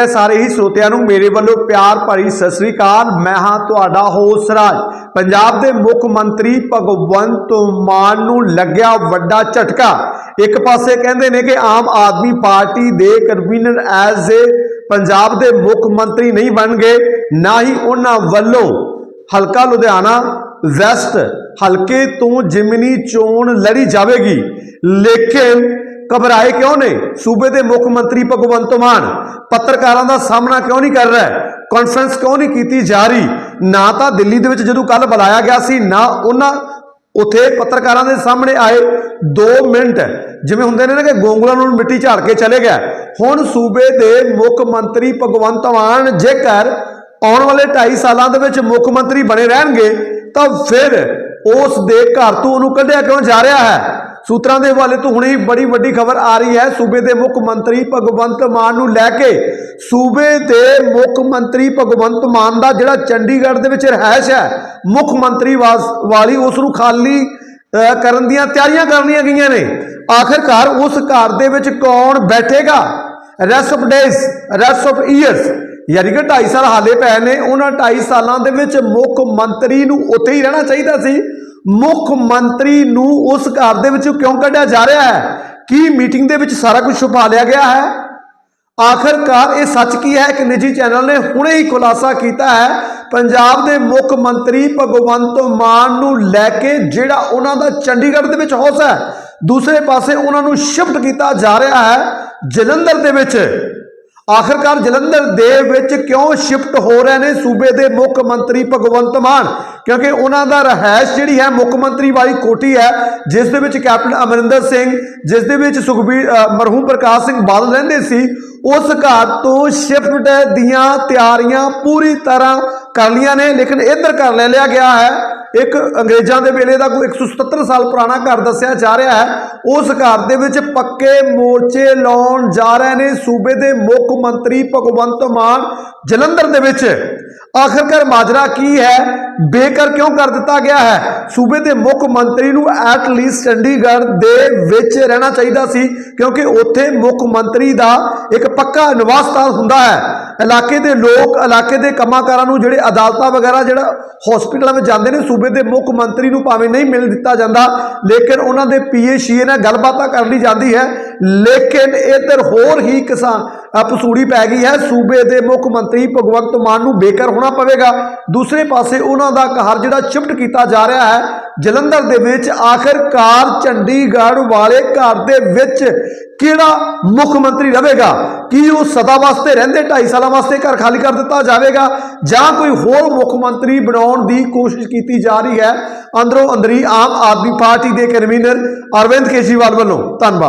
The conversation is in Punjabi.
ਹੈ ਸਾਰੇ ਹੀ ਸਰੋਤਿਆਂ ਨੂੰ ਮੇਰੇ ਵੱਲੋਂ ਪਿਆਰ ਭਰੀ ਸਤਿ ਸ੍ਰੀ ਅਕਾਲ। ਮੈਂ ਹਾਂ ਤੁਹਾਡਾ ਹੋਸਟ ਰਾਜ। ਪੰਜਾਬ ਦੇ ਮੁੱਖ ਮੰਤਰੀ ਭਗਵੰਤ ਮਾਨ ਨੂੰ ਲੱਗਿਆ ਵੱਡਾ ਝਟਕਾ। ਇੱਕ ਪਾਸੇ ਕਹਿੰਦੇ ਨੇ ਕਿ ਆਮ ਆਦਮੀ ਪਾਰਟੀ ਦੇ ਕਨਵੀਨਰ ਐਜ਼ ਏ ਪੰਜਾਬ ਦੇ ਮੁੱਖ ਮੰਤਰੀ ਨਹੀਂ ਬਣ ਗਏ ਨਾ ਹੀ ਉਹਨਾਂ ਵੱਲੋਂ ਹਲਕਾ ਲੁਧਿਆਣਾ ਵੈਸਟ ਹਲਕੇ ਤੋਂ ਜਿਮਨੀ ਚੋਣ ਲੜੀ ਜਾਵੇਗੀ। ਲੇਕਿਨ ਘਬਰਾਏ ਕਿਉਂ ਨੇ? ਸੂਬੇ ਦੇ ਮੁੱਖ ਮੰਤਰੀ ਭਗਵੰਤ ਮਾਨ, ਪੱਤਰਕਾਰਾਂ ਦਾ ਸਾਹਮਣਾ ਕਿਉਂ ਨਹੀਂ ਕਰ ਰਿਹਾ? ਕਾਨਫਰੰਸ ਕਿਉਂ ਨਹੀਂ ਕੀਤੀ ਜਾ ਰਹੀ? ਨਾ ਤਾਂ ਦਿੱਲੀ ਦੇ ਵਿੱਚ ਜਦੋਂ ਕੱਲ ਬੁਲਾਇਆ ਗਿਆ ਸੀ, ਨਾ ਉਹਨਾਂ ਉਥੇ ਪੱਤਰਕਾਰਾਂ ਦੇ ਸਾਹਮਣੇ ਆਏ। 2 ਮਿੰਟ, ਜਿਵੇਂ ਹੁੰਦੇ ਨੇ ਨਾ ਕਿ ਗੋਂਗਲਾਂ ਨੂੰ ਮਿੱਟੀ ਝਾੜ ਕੇ ਚਲੇ ਗਿਆ। ਹੁਣ ਸੂਬੇ ਦੇ ਮੁੱਖ ਮੰਤਰੀ ਭਗਵੰਤ ਮਾਨ ਜੇਕਰ ਆਉਣ ਵਾਲੇ 2.5 ਸਾਲਾਂ ਦੇ ਵਿੱਚ ਮੁੱਖ ਮੰਤਰੀ ਬਣੇ ਰਹਿਣਗੇ, ਤਾਂ ਫਿਰ ਉਸ ਦੇ ਘਰ ਤੋਂ ਉਹਨੂੰ ਕੱਢਿਆ ਕਿਉਂ ਜਾ ਰਿਹਾ ਹੈ? ਸੂਤਰਾਂ ਦੇ ਹਵਾਲੇ ਤੋਂ ਹੁਣੇ ਹੀ ਬੜੀ ਵੱਡੀ ਖਬਰ ਆ ਰਹੀ ਹੈ। ਸੂਬੇ ਦੇ ਮੁੱਖ ਮੰਤਰੀ ਭਗਵੰਤ ਮਾਨ ਨੂੰ ਲੈ ਕੇ ਸੂਬੇ ਦੇ ਮੁੱਖ ਮੰਤਰੀ ਭਗਵੰਤ ਮਾਨ ਦਾ ਜਿਹੜਾ ਚੰਡੀਗੜ੍ਹ ਦੇ ਵਿੱਚ ਰਹਿائش ਹੈ, ਮੁੱਖ ਮੰਤਰੀ ਵਾਲੀ ਉਸ ਨੂੰ ਖਾਲੀ ਕਰਨ ਦੀਆਂ ਤਿਆਰੀਆਂ ਕਰਨੀਆਂ ਗਈਆਂ ਨੇ। ਆਖਰਕਾਰ ਉਸ ਘਰ ਦੇ ਵਿੱਚ ਕੌਣ ਬੈਠੇਗਾ? Race of days race of years ਯਾਨੀ ਕਿ 2.5 ਸਾਲ ਹਾਲੇ ਪਏ ਨੇ। ਉਹਨਾਂ 2.5 ਸਾਲਾਂ ਦੇ ਵਿੱਚ ਮੁੱਖ ਮੰਤਰੀ ਨੂੰ ਉੱਥੇ ਹੀ ਰਹਿਣਾ ਚਾਹੀਦਾ ਸੀ। ਮੁੱਖ ਮੰਤਰੀ ਨੂੰ ਉਸ ਘਰ ਦੇ ਵਿੱਚੋਂ ਕਿਉਂ ਕੱਢਿਆ ਜਾ ਰਿਹਾ ਹੈ? ਕੀ ਮੀਟਿੰਗ ਦੇ ਵਿੱਚ ਸਾਰਾ ਕੁਝ ਛੁਪਾ ਲਿਆ ਗਿਆ ਹੈ? ਆਖਰਕਾਰ ਇਹ ਸੱਚ ਕੀ ਹੈ? ਇੱਕ ਨਿੱਜੀ ਚੈਨਲ ਨੇ ਹੁਣੇ ਹੀ ਖੁਲਾਸਾ ਕੀਤਾ ਹੈ। ਪੰਜਾਬ ਦੇ ਮੁੱਖ ਮੰਤਰੀ ਭਗਵੰਤ ਮਾਨ ਨੂੰ ਲੈ ਕੇ ਜਿਹੜਾ ਉਹਨਾਂ ਦਾ ਚੰਡੀਗੜ੍ਹ ਦੇ ਵਿੱਚ ਹੌਸ ਹੈ, ਦੂਸਰੇ ਪਾਸੇ ਉਹਨਾਂ ਨੂੰ ਸ਼ਿਫਟ ਕੀਤਾ ਜਾ ਰਿਹਾ ਹੈ ਜਲੰਧਰ ਦੇ ਵਿੱਚ। ਆਖਰਕਾਰ ਜਲੰਧਰ ਦੇ ਵਿੱਚ ਕਿਉਂ ਸ਼ਿਫਟ ਹੋ ਰਹੇ ਨੇ ਸੂਬੇ ਦੇ ਮੁੱਖ ਮੰਤਰੀ ਭਗਵੰਤ ਮਾਨ? ਕਿਉਂਕਿ ਉਹਨਾਂ ਦਾ ਰਹਿائش ਜਿਹੜੀ ਹੈ ਮੁੱਖ ਮੰਤਰੀ ਵਾਲੀ ਕੋਠੀ ਹੈ, ਜਿਸ ਦੇ ਵਿੱਚ ਕੈਪਟਨ ਅਮਰਿੰਦਰ ਸਿੰਘ, ਜਿਸ ਦੇ ਵਿੱਚ ਸੁਖਬੀਰ ਮਰਹੂਮ ਪ੍ਰਕਾਸ਼ ਸਿੰਘ ਬਾਦਲ ਰਹਿੰਦੇ ਸੀ, ਉਸ ਘਰ ਤੋਂ ਸ਼ਿਫਟ ਦੀਆਂ ਤਿਆਰੀਆਂ ਪੂਰੀ ਤਰ੍ਹਾਂ ਕਰ ਲੀਆਂ ਨੇ। ਲੇਕਿਨ ਇੱਧਰ ਕਰ ਲੈ ਲਿਆ ਗਿਆ ਹੈ ਇੱਕ ਅੰਗਰੇਜ਼ਾਂ ਦੇ ਵੇਲੇ ਦਾ ਕੋਈ 177 ਸਾਲ ਪੁਰਾਣਾ ਘਰ ਦੱਸਿਆ ਜਾ ਰਿਹਾ ਹੈ, ਉਸ ਘਰ ਦੇ ਵਿੱਚ ਪੱਕੇ ਮੋਰਚੇ ਲਾਉਣ ਜਾ ਰਹੇ ਨੇ। ਸੂਬੇ ਦੇ ਮੁੱਖ ਮੰਤਰੀ ਭਗਵੰਤ ਮਾਨ ਜਲੰਧਰ ਦੇ ਵਿੱਚ। ਆਖਰਕਾਰ ਮਾਜਰਾ ਕੀ ਹੈ? ਬੇਕਰ ਕਿਉਂ ਕਰ ਦਿੱਤਾ ਗਿਆ ਹੈ? ਸੂਬੇ ਦੇ ਮੁੱਖ ਮੰਤਰੀ ਨੂੰ ਐਟ ਲੀਸਟ ਚੰਡੀਗੜ੍ਹ ਦੇ ਵਿੱਚ ਰਹਿਣਾ ਚਾਹੀਦਾ ਸੀ, ਕਿਉਂਕਿ ਉੱਥੇ ਮੁੱਖ ਮੰਤਰੀ ਦਾ ਇੱਕ ਪੱਕਾ ਨਿਵਾਸ ਸਥਾਨ ਹੁੰਦਾ ਹੈ। ਇਲਾਕੇ ਦੇ ਲੋਕ, ਇਲਾਕੇ ਦੇ ਕੰਮਾਂਕਾਰਾਂ ਨੂੰ ਜਿਹੜੇ ਅਦਾਲਤਾਂ ਵਗੈਰਾ ਜਿਹੜਾ ਹਸਪੀਟਲਾਂ ਵਿੱਚ ਜਾਂਦੇ ਨੇ, ਸੂਬੇ ਦੇ ਮੁੱਖ ਮੰਤਰੀ ਨੂੰ ਭਾਵੇਂ ਨਹੀਂ ਮਿਲ ਦਿੱਤਾ ਜਾਂਦਾ, ਲੇਕਿਨ ਉਹਨਾਂ ਦੇ ਪੀਏ ਸ਼ੀਏ ਨਾਲ ਗੱਲਬਾਤਾਂ ਕਰ ਲਈ ਜਾਂਦੀ ਹੈ। ਲੇਕਿਨ ਇੱਧਰ ਹੋਰ ਹੀ ਕਿਸਾਨ ਪਸੂੜੀ ਪੈ ਗਈ ਹੈ। ਸੂਬੇ ਦੇ ਮੁੱਖ ਮੰਤਰੀ ਭਗਵੰਤ ਮਾਨ ਨੂੰ ਬੇਕਰ ਹੋਣਾ ਪਵੇਗਾ। ਦੂਸਰੇ ਪਾਸੇ ਉਹਨਾਂ ਦਾ ਘਰ ਜਿਹੜਾ ਸ਼ਿਫਟ ਕੀਤਾ ਜਾ ਰਿਹਾ ਹੈ, ਜਲੰਧਰ ਦੇ ਵਿੱਚ ਆਖਰਕਾਰ ਚੰਡੀਗੜ੍ਹ ਵਾਲੇ ਘਰ ਦੇ ਵਿੱਚ ਕਿਹੜਾ ਮੁੱਖ ਮੰਤਰੀ ਰਹੇਗਾ? ਕੀ ਉਹ ਸਦਾ ਵਾਸਤੇ ਰਹਿੰਦੇ 2.5 ਸਾਲਾਂ ਵਾਸਤੇ ਘਰ ਖਾਲੀ ਕਰ ਦਿੱਤਾ ਜਾਵੇਗਾ ਜਾਂ ਕੋਈ ਹੋਰ ਮੁੱਖ ਮੰਤਰੀ ਬਣਾਉਣ ਦੀ ਕੋਸ਼ਿਸ਼ ਕੀਤੀ ਜਾ ਰਹੀ ਹੈ? ਅੰਦਰੋਂ ਅੰਦਰੀ ਆਮ ਆਦਮੀ ਪਾਰਟੀ ਦੇ ਕਨਵੀਨਰ ਅਰਵਿੰਦ ਕੇਜਰੀਵਾਲ ਵੱਲੋਂ। ਧੰਨਵਾਦ।